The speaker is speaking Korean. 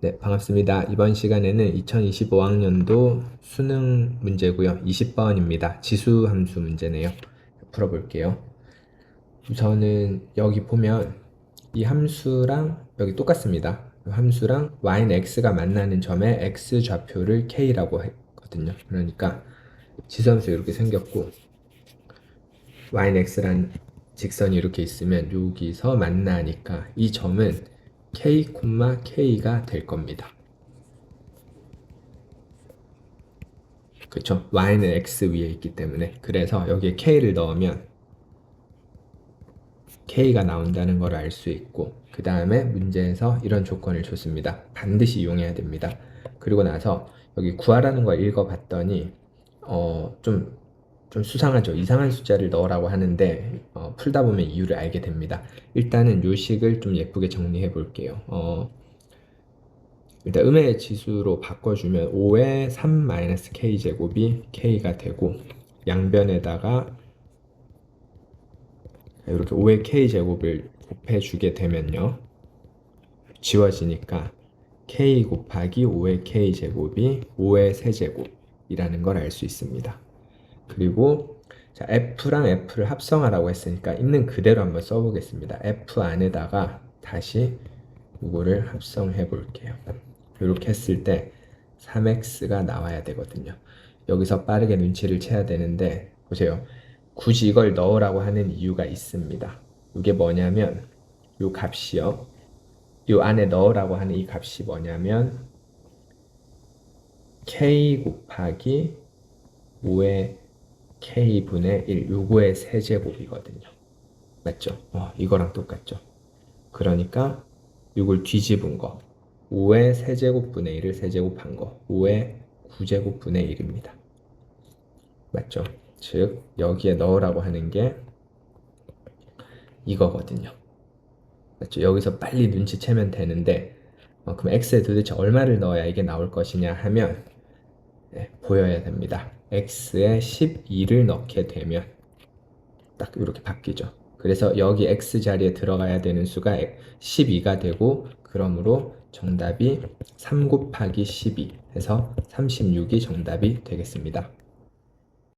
네, 반갑습니다. 이번 시간에는 2025학년도 수능 문제고요. 20번입니다. 지수 함수 문제네요. 풀어볼게요. 우선은 여기 보면 이 함수랑 여기 똑같습니다. 이 함수랑 y는 x가 만나는 점에 x 좌표를 k라고 했거든요. 그러니까 지수 함수 이렇게 생겼고 y는 x란 직선이 이렇게 있으면 여기서 만나니까 이 점은 k, k가 될 겁니다. 그렇죠? y는 x 위에 있기 때문에 그래서 여기에 k를 넣으면 k가 나온다는 걸 알 수 있고 그 다음에 문제에서 이런 조건을 줬습니다. 반드시 이용해야 됩니다. 그리고 나서 여기 구하라는 걸 읽어봤더니 어, 좀, 좀 수상하죠. 이상한 숫자를 넣으라고 하는데 어, 풀다 보면 이유를 알게 됩니다. 일단은 요식을 좀 예쁘게 정리해 볼게요. 어, 일단 음의 지수로 바꿔주면 5의 3-k 제곱이 k가 되고 양변에다가 이렇게 5의 k 제곱을 곱해주게 되면요 지워지니까 k 곱하기 5의 k 제곱이 5의 세제곱이라는 걸 알 수 있습니다. 그리고 자, F랑 F를 합성하라고 했으니까 있는 그대로 한번 써보겠습니다. F 안에다가 다시 이거를 합성해 볼게요. 이렇게 했을 때 3x가 나와야 되거든요. 여기서 빠르게 눈치를 채야 되는데 보세요. 굳이 이걸 넣으라고 하는 이유가 있습니다. 이게 뭐냐면 이 값이요. 이 안에 넣으라고 하는 이 값이 뭐냐면 k 곱하기 5의 k분의 1 요거의 세제곱이거든요. 맞죠? 어, 이거랑 똑같죠. 그러니까 이걸 뒤집은 거 5의 세제곱분의 1을 세제곱한 거 5의 9제곱분의 1입니다. 맞죠? 즉 여기에 넣으라고 하는 게 이거거든요. 맞죠? 여기서 빨리 눈치채면 되는데 어, 그럼 x에 도대체 얼마를 넣어야 이게 나올 것이냐 하면 네, 보여야 됩니다. X에 12를 넣게 되면 딱 이렇게 바뀌죠. 그래서 여기 x 자리에 들어가야 되는 수가 12가 되고 그러므로 정답이 3 곱하기 12 해서 36이 정답이 되겠습니다.